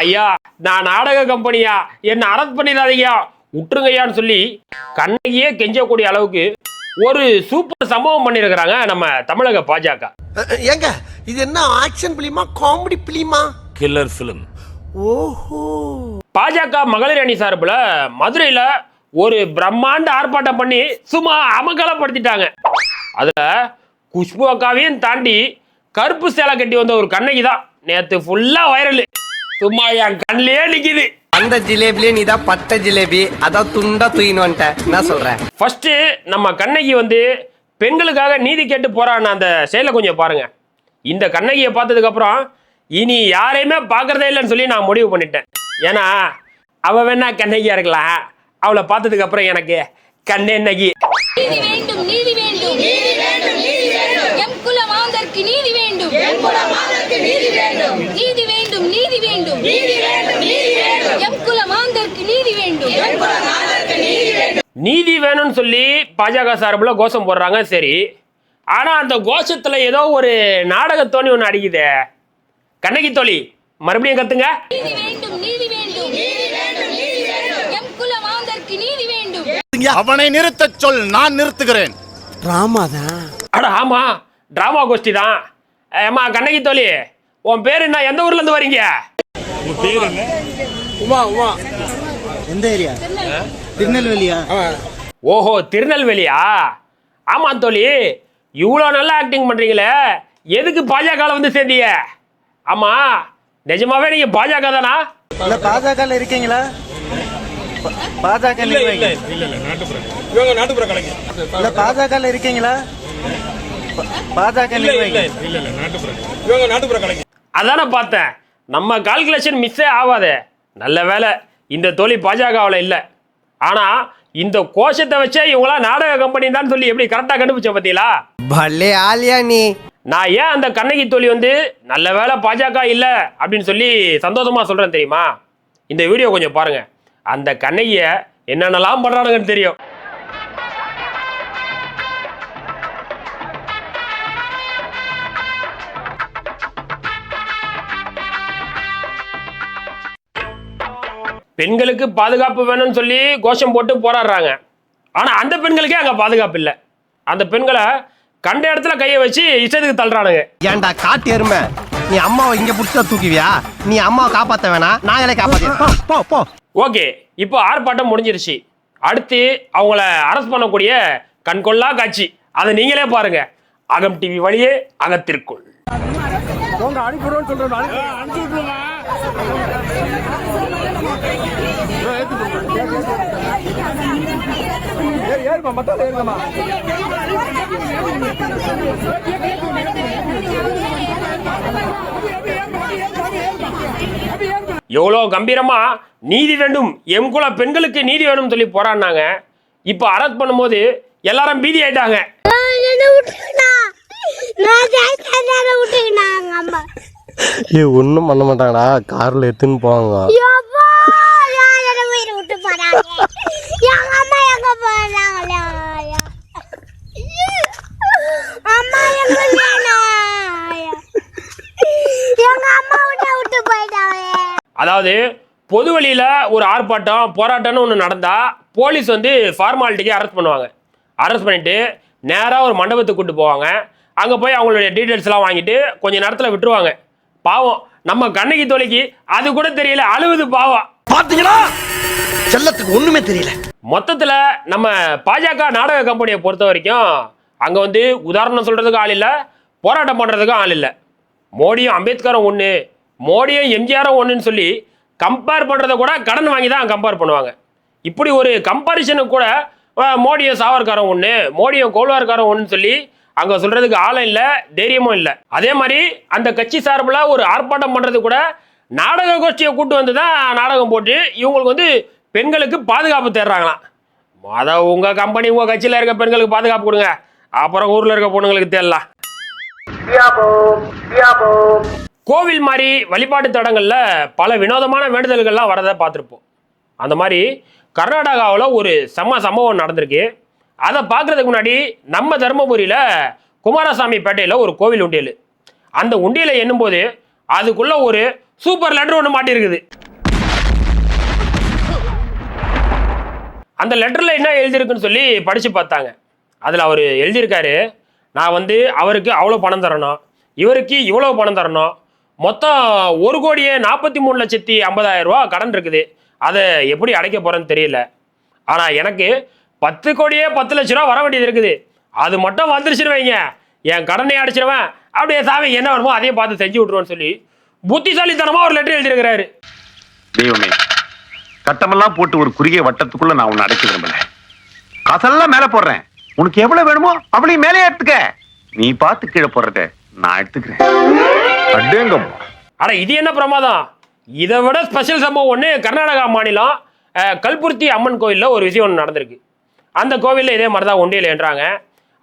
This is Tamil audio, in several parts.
ஐயா நான் நாடக கம்பெனியா? என்ன அரெஸ்ட் பண்ணிடாதீங்க. விட்டுருங்கய்யான்னு சொல்லி கண்ணகியே கெஞ்சக்கூடிய அளவுக்கு ஒரு சூப்பர் சம்பவம் பண்ணியிருக்கிறாங்க நம்ம தமிழக பாஜக. ஏங்க இது என்ன ஆக்ஷன் பிலிமா காமெடி பிலிமா? கில்லர் ஃபிலிம் ஓஹோ. பாஜக மகளிர் அணி சார்பில் மதுரையில் ஒரு பிரம்மாண்ட ஆர்ப்பாட்டம் பண்ணி சும்மா அமகலப்படுத்திட்டாங்க அதில் குஷ்பு அக்காவையும் தாண்டி கருப்பு சேலை கட்டி வந்த ஒரு கண்ணகி தான். நேற்று ஃபுல்லாக வைரல் சும்மா என் கண்ணிலே நிற்கிது அந்த ஜிலேபிலே நீ தான் பட்ட ஜிலேபி அதான் துண்டா தூயின்னு வந்துட்ட. என்ன சொல்ற ஃபர்ஸ்ட் நம்ம கண்ணகி வந்து பெண்களுக்காக நீதி கேட்டு போறான்னு அந்த செயலை கொஞ்சம் பாருங்க. இந்த கண்ணகியை பார்த்ததுக்கு அப்புறம் இனி யாரையுமே பார்க்கறதே இல்லைன்னு சொல்லி நான் முடிவு பண்ணிட்டேன். ஏன்னா அவ வேணா கண்ணகியா இருக்கலாம் அவளை பார்த்ததுக்கு அப்புறம் எனக்கு கண்ணெண்ணகி நீதி வேண்டும். நீதி வேண்டும் நீதி வேண்டும். நீதி வேண்டும் எம் குல மாந்தர்க்கு நீதி வேண்டும். எம் குல மாந்தர்க்கு நீதி வேணும்னு சொல்லி பாஜக சார்பில் கோஷம் போடுறாங்க சரி. ஆனா அந்த கோஷத்துல ஏதோ ஒரு நாடகத்தோணி ஒன்று அடிக்குதே. கண்ணகி தோழி மறுபடியும் கத்துங்க. நீதி வேண்டும் நீதி வேண்டும். நீதி வேண்டும் நீதி வேண்டும். எம் குல மாந்தர்க்கு நீதி வேண்டும். அவனை நிறுத்தச் சொல் நான் நிறுத்துகிறேன். டிராமா தான். அட ஆமா டிராமா கோஷ்டி தான். ஏம்மா கண்ணகி தோழி உன் பேர் என்ன? எந்த ஊர்ல இருந்து வரீங்க எந்த ஏரியா? திருநெல்வேலியா? ஓஹோ திருநெல்வேலியா? ஆமா தோழி இவ்வளோ நல்லா ஆக்டிங் பண்றீங்களே. எதுக்கு பாஜக வந்து சேர்ந்தீங்க? ஆமா நிஜமாவே நீங்க பாஜக தானா? இல்ல பாஜக இருக்கீங்களா? பாஜக இல்ல இல்ல பாஜக இருக்கீங்களா? பாஜக அதானே பார்த்தேன். நம்ம கால்குலேஷன் மிஸ்ஸே ஆகாதே நல்ல வேலை இந்த தோழி பாஜகவில் இல்லை. ஆனா இந்த கோஷத்தை வச்சே இவங்களாம் நாடக கம்பெனி தான் சொல்லி எப்படி கரெக்டாக கண்டுபிடிச்ச பார்த்தீங்களா பல்லே ஆலியா நீ? நான் ஏன் அந்த கண்ணகி தோழி வந்து நல்ல வேலை பாஜக இல்லை அப்படின்னு சொல்லி சந்தோஷமா சொல்றேன் தெரியுமா? இந்த வீடியோ கொஞ்சம் பாருங்க. அந்த கண்ணகிய என்னென்னலாம் பண்றானுங்கன்னு தெரியும். பெண்களுக்கு பாதுகாப்பு வேணும்னு சொல்லி கோஷம் போட்டு போராடுறாங்க. ஆனா அந்த பெண்களுக்கே அங்க பாதுகாப்பு இல்லை. அந்த பெண்களை கண்ட இடத்துல கையை வச்சு இஷ்டத்துக்கு தள்ளுறானுங்க. ஏன்டா காட்டு எருமை? நீ அம்மாவை இங்க புடிச்சா தூக்குவியா? நீ அம்மாவை காப்பாத்த வேணாம் நாங்களே காப்பாத்தி போ போ ஓகே இப்போ ஆர்ப்பாட்டம் முடிஞ்சிருச்சு. அடுத்து அவங்கள அரெஸ்ட் பண்ணக்கூடிய கண்கொள்ளா காட்சி. அதை நீங்களே பாருங்க. அகம் டிவி வழியே அகத்திற்குள். எவ்வளோ கம்பீரமா நீதி வேண்டும் எம் குல பெண்களுக்கு நீதி வேணும் சொல்லி போராடினாங்க. இப்போ அரெஸ்ட் பண்ணும்போது எல்லாரும் பீதி ஆயிட்டாங்க. ஏ ஒன்றும் பண்ண மாட்டாங்கடா. கார்ல எடுத்துன்னு போவாங்க. விட்டு போறாங்க. எங்க அம்மா எங்க அம்மா எங்க எங்க அம்மா விட்டு விட்டு போயிட்டாங்க. அதாவது பொது வழியில் ஒரு ஆர்ப்பாட்டம் போராட்டம்னு ஒன்று நடந்தால் போலீஸ் வந்து ஃபார்மாலிட்டிக்கு அரெஸ்ட் பண்ணுவாங்க. அரெஸ்ட் பண்ணிட்டு நேராக ஒரு மண்டபத்துக்கு கூப்பிட்டு போவாங்க. அங்கே போய் அவங்களுடைய டீட்டெயில்ஸ்லாம் வாங்கிட்டு கொஞ்ச நேரத்தில் விட்டுருவாங்க. பாவம் நம்ம கண்ணகி தொலைக்கு அது கூட தெரியல அழுவது பாவம். பாத்தீங்களா செல்லத்துக்கு ஒண்ணுமே தெரியல. மொத்தத்தில் நம்ம பாஜக நாடக கம்பெனியை பொறுத்த வரைக்கும் அங்கே வந்து உதாரணம் சொல்கிறதுக்கு ஆள் இல்லை போராட்டம் பண்ணுறதுக்கும் ஆள் இல்லை. மோடியும் அம்பேத்கரும் ஒன்று மோடியும் எம்ஜிஆரும் ஒன்றுன்னு சொல்லி கம்பேர் பண்ணுறத கூட கடன் வாங்கி தான் கம்பேர் பண்ணுவாங்க. இப்படி ஒரு கம்பாரிசனுக்கு கூட மோடியும் சாவர்காரம் ஒன்று மோடியும் கோல்வார்காரம் ஒன்றுன்னு சொல்லி அங்கே சொல்கிறதுக்கு ஆளும் இல்லை தைரியமும் இல்லை. அதே மாதிரி அந்த கட்சி சார்பில் ஒரு ஆர்ப்பாட்டம் பண்ணுறது கூட நாடக கோஷ்டியை கூட்டு வந்து தான் நாடகம் போட்டு இவங்களுக்கு வந்து பெண்களுக்கு பாதுகாப்பு தேடுறாங்களாம். அதை உங்கள் கம்பெனி உங்கள் கட்சியில் இருக்க பெண்களுக்கு பாதுகாப்பு கொடுங்க. அப்புறம் ஊரில் இருக்க பொண்ணுங்களுக்கு தேடலாம். கோவில் மாதிரி வழிபாட்டு தடங்களில் பல வினோதமான வேண்டுதல்கள்லாம் வரதை பார்த்துருப்போம். அந்த மாதிரி கர்நாடகாவில் ஒரு செம்ம சம்பவம் நடந்திருக்கு. அதை பார்க்குறதுக்கு முன்னாடி நம்ம தருமபுரியில் குமாரசாமி பேட்டையில் ஒரு கோவில் உண்டியல். அந்த உண்டியலை எண்ணும்போது அதுக்குள்ளே ஒரு சூப்பர் லெட்டர் ஒன்று மாட்டியிருக்குது அந்த லெட்டரில் என்ன எழுதியிருக்குன்னு சொல்லி படித்து பார்த்தாங்க. அதில் அவர் எழுதியிருக்காரு நான் வந்து அவருக்கு அவ்வளோ பணம் தரணும் இவருக்கு இவ்வளோ பணம் தரணும் மொத்தம் ஒரு கோடியே நாற்பத்தி மூணு லட்சத்தி ஐம்பதாயிரம் ரூபா கடன் இருக்குது. அதை எப்படி அடைக்க போகிறேன்னு தெரியல. ஆனால் எனக்கு பத்து கோடியே பத்து லட்ச ரூபா வர வேண்டியது இருக்குது. அது மட்டும் வந்துருச்சுன்னு வைங்க. என் கடனை அடிச்சிருவேன். அப்படியே சாமி என்ன வருமோ அதையும் பார்த்து செஞ்சு விட்ருவோன்னு சொல்லி புத்திசாலித்தனமாக ஒரு லெட்டர் எழுதியிருக்கிறாரு. தெய்வமே கட்டமெல்லாம் போட்டு ஒரு குறுகிய வட்டத்துக்குள்ள நான் உன்னை அடைக்க விரும்பல. காசெல்லாம் மேல போடுறேன். உனக்கு எவ்வளவு வேணுமோ அவளையும் மேலே எடுத்துக்க நீ பார்த்து கீழே போடுறத நான் எடுத்துக்கிறேன். அடேங்கம்மா. அட இது என்ன பிரமாதம்? இதை விட ஸ்பெஷல் சம்பவம் ஒன்று கர்நாடகா மாநிலம் கல்புர்த்தி அம்மன் கோயிலில் ஒரு விஷயம் ஒன்று நடந்திருக்கு. அந்த கோவிலில் இதே மாதிரி தான் ஒண்டியில் என்றாங்க.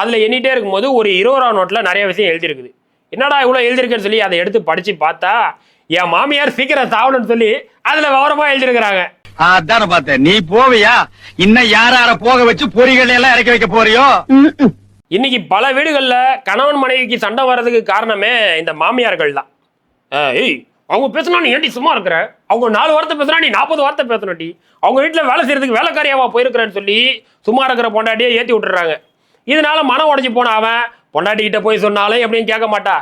அதில் எண்ணிட்டே இருக்கும்போது ஒரு இருபது ரூபா நோட்டில் நிறைய விஷயம் எழுதியிருக்குது. என்னடா இவ்வளோ எழுதியிருக்குன்னு சொல்லி அதை எடுத்து படித்து பார்த்தா என் மாமியார் சீக்கிரம் சாவணும்னு சொல்லி அதில் விவரமாக எழுதியிருக்கிறாங்க. அதான பார்த்தேன். நீ போவியா? இன்னும் யார யார போக வச்சு பொறிகள் எல்லாம் இறக்கி வைக்க போறியோ? இன்னைக்கு பல வீடுகளில் கணவன் மனைவிக்கு சண்டை வர்றதுக்கு காரணமே இந்த மாமியார்கள் தான். ஏய் அவங்க பேசினா நீ ஏன்டி சும்மா இருக்கிற? அவங்க நாலு வார்த்தை பேசுனா நீ நாற்பது வார்த்தை பேசணும்டி அவங்க வீட்டில் வேலை செய்யறதுக்கு வேலைக்காரியாவா போயிருக்கிறேன்னு சொல்லி சும்மா இருக்கிற பொண்டாட்டியை ஏற்றி விட்டுறாங்க. இதனால மனம் உடஞ்சி போன அவன் பொண்டாட்டிக்கிட்ட போய் சொன்னாலும் எப்படின்னு கேட்க மாட்டா.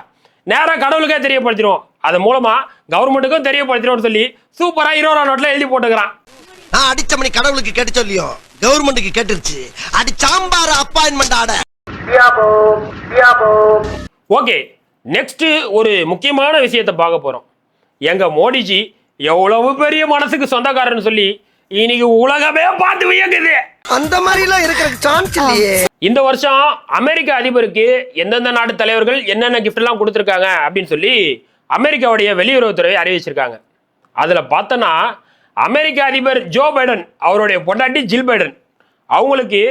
நேராக கடவுளுக்கே தெரியப்படுத்திடும் அது மூலமா கவர்மெண்ட்டுக்கும் தெரியப்படுத்திடும்னு சொல்லி சூப்பராக இருபது ரூபா நோட்டில் எழுதி போட்டுக்கிறான். நான் அடிச்ச மணி கடவுளுக்கு கேட்டு சொல்லியோ? கவர்மெண்ட்டுக்கு கேட்டுருச்சு. அடி சாம்பார் அப்பாயின்மெண்ட் ஆட. ஓகே நெக்ஸ்ட் ஒரு முக்கியமான விஷயத்தை பார்க்க போறோம். எங்க மோடிஜி எவ்வளவு பெரிய மனசுக்கு சொந்தக்காரன்னு சொல்லி இன்னைக்கு உலகமே பார்த்து வியக்குது. அந்த மாதிரி எல்லாம் இருக்கிற சான்ஸ் இல்லையே. இந்த வருஷம் அமெரிக்க அதிபருக்கு எந்தெந்த நாட்டு தலைவர்கள் என்னென்ன gift எல்லாம் கொடுத்துருக்காங்க அப்படின்னு சொல்லி அமெரிக்காவுடைய வெளியுறவுத்துறை அறிவிச்சிருக்காங்க. அதில் பார்த்தோன்னா அமெரிக்க அதிபர் ஜோ பைடன் அவருடைய பொண்டாட்டி ஜில் பைடன் அவங்களுக்கு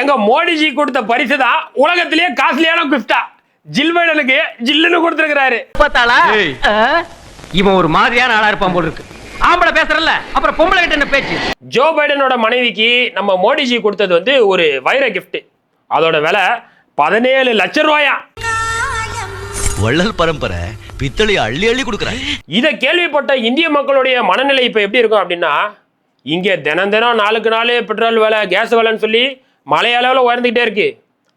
எங்க மோடிஜி கொடுத்த பரிசு தான் உலகத்திலேயே காஸ்ட்லியான கிஃப்டா ஜில் பைடனுக்கு ஜில்லுன்னு கொடுத்துருக்கிறாரு. பார்த்தாளா இவன் ஒரு மாதிரியான ஆளா இருப்பான் போல இருக்கு. ஆம்பளை பேசுறல்ல. அப்புறம் பொம்பளை கிட்ட என்ன பேச்சு? ஜோ பைடனோட மனைவிக்கு நம்ம மோடிஜி கொடுத்தது வந்து ஒரு வைர gift. அதோட விலை பதினேழு லட்சம் ரூபாயா? வள்ளல் பரம்பரை பித்தளை அள்ளி அள்ளி கொடுக்குறாங்க இதை கேள்விப்பட்ட இந்திய மக்களுடைய மனநிலை இப்போ எப்படி இருக்கும் அப்படின்னா இங்கே தினம் தினம் நாளுக்கு நாள் பெட்ரோல் விலை கேஸ் விலைன்னு சொல்லி மலையளவில் உயர்ந்துக்கிட்டே இருக்கு.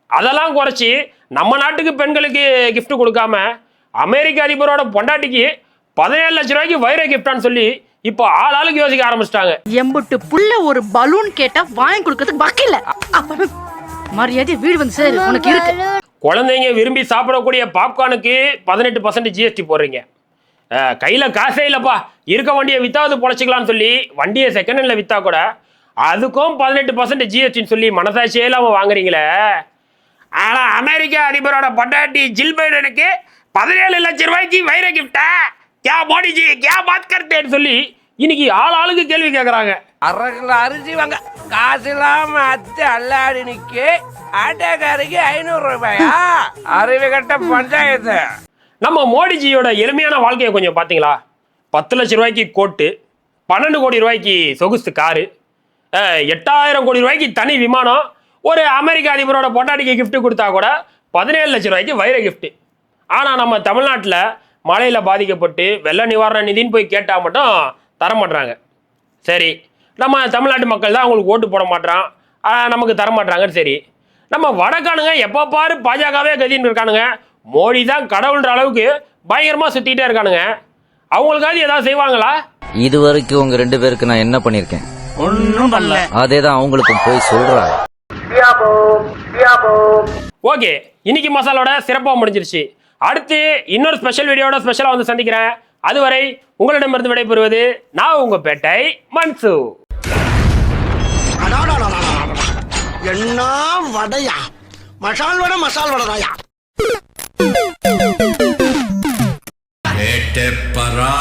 அதெல்லாம் குறைச்சி நம்ம நாட்டுக்கு பெண்களுக்கு gift கொடுக்காம அமெரிக்க அதிபரோட பொண்டாட்டிக்கு பதினேழு லட்ச ரூபாய்க்கு வைர கிஃப்டான்னு சொல்லி இப்போ ஆள் ஆளுக்கு யோசிக்க ஆரம்பிச்சிட்டாங்க. எம்புட்டு புள்ள ஒரு பலூன் கேட்டா வாங்கி கொடுக்கறதுக்கு வக்கில்ல. மரியாதை வீடு வந்து சேரு உனக்கு இருக்கு. குழந்தைங்க விரும்பி சாப்பிடக்கூடிய பாப்கார்னுக்கு பதினெட்டு பர்சன்ட் ஜிஎஸ்டி போடுறீங்க. கையில காசே இல்லப்பா. இருக்க வண்டியை வித்தாவது பொழைச்சிக்கலாம்னு சொல்லி வண்டியை செகண்ட் ஹேண்ட்ல வித்தா கூட அதுக்கும் பதினெட்டு பர்சன்ட் ஜிஎஸ்டின்னு சொல்லி மனசாட்சியே இல்லாம வாங்குறீங்களே. ஆனா அமெரிக்க அதிபரோட பொண்டாட்டி ஜில் பைடனுக்கு பதினேழு லட்சம் ரூபாய்க்கு வைர கிஃப்டா கே மோடிஜி கே பாத் கர்த்தேன்னு சொல்லி இன்னைக்கு ஆள் ஆளுக்கு கேள்வி கேட்குறாங்க அரை கிலோ அரிசி வாங்க. காசு இல்லாம அத்து அல்லாடி நிக்க. ஆட்டோக்காரருக்கு ஐநூறு ரூபாயா? அறிவு கட்ட பஞ்சாயத்து. நம்ம மோடிஜியோட எளிமையான வாழ்க்கையை கொஞ்சம் பார்த்தீங்களா? பத்து லட்ச ரூபாய்க்கு கோட்டு பன்னெண்டு கோடி ரூபாய்க்கு சொகுசு காரு எட்டாயிரம் கோடி ரூபாய்க்கு தனி விமானம் ஒரு அமெரிக்க அதிபரோட பொண்டாட்டிக்கு gift கொடுத்தா கூட பதினேழு லட்ச ரூபாய்க்கு வைர gift. ஆனால் நம்ம தமிழ்நாட்டில் மழையில் பாதிக்கப்பட்டு வெள்ள நிவாரண நிதின்னு போய் கேட்டால் மட்டும் தர மாட்றாங்க. சரி. நம்ம தமிழ்நாட்டு மக்கள் தான் அவங்களுக்கு ஓட்டு போட ஆஹ், நமக்கு தர மாட்றாங்கன்னு சரி. நம்ம வடக்கானுங்க எப்போ பாரு பாஜகவே கதின்னு இருக்கானுங்க. மோடி தான் கடவுள்ன்ற அளவுக்கு பயங்கரமாக சுற்றிக்கிட்டே இருக்கானுங்க. அவங்களுக்காவது ஏதாவது செய்வாங்களா? இது வரைக்கும் உங்க ரெண்டு பேருக்கு நான் என்ன பண்ணிருக்கேன் ஒன்னும் பண்ணல. அதே தான் அவங்களுக்கும் போய் சொல்றாங்க. ஓகே. இன்னைக்கு மசாலோட சிறப்பாக முடிஞ்சிருச்சு. அடுத்து இன்னொரு ஸ்பெஷல் வீடியோட ஸ்பெஷலாக வந்து சந்திக்கிறேன். அதுவரை உங்களிடமிருந்து விடைபெறுவது நான் உங்க பேட்டை மன்சு. என்ன வடையா? மசால் வடை மசால் வடைதாயா பரா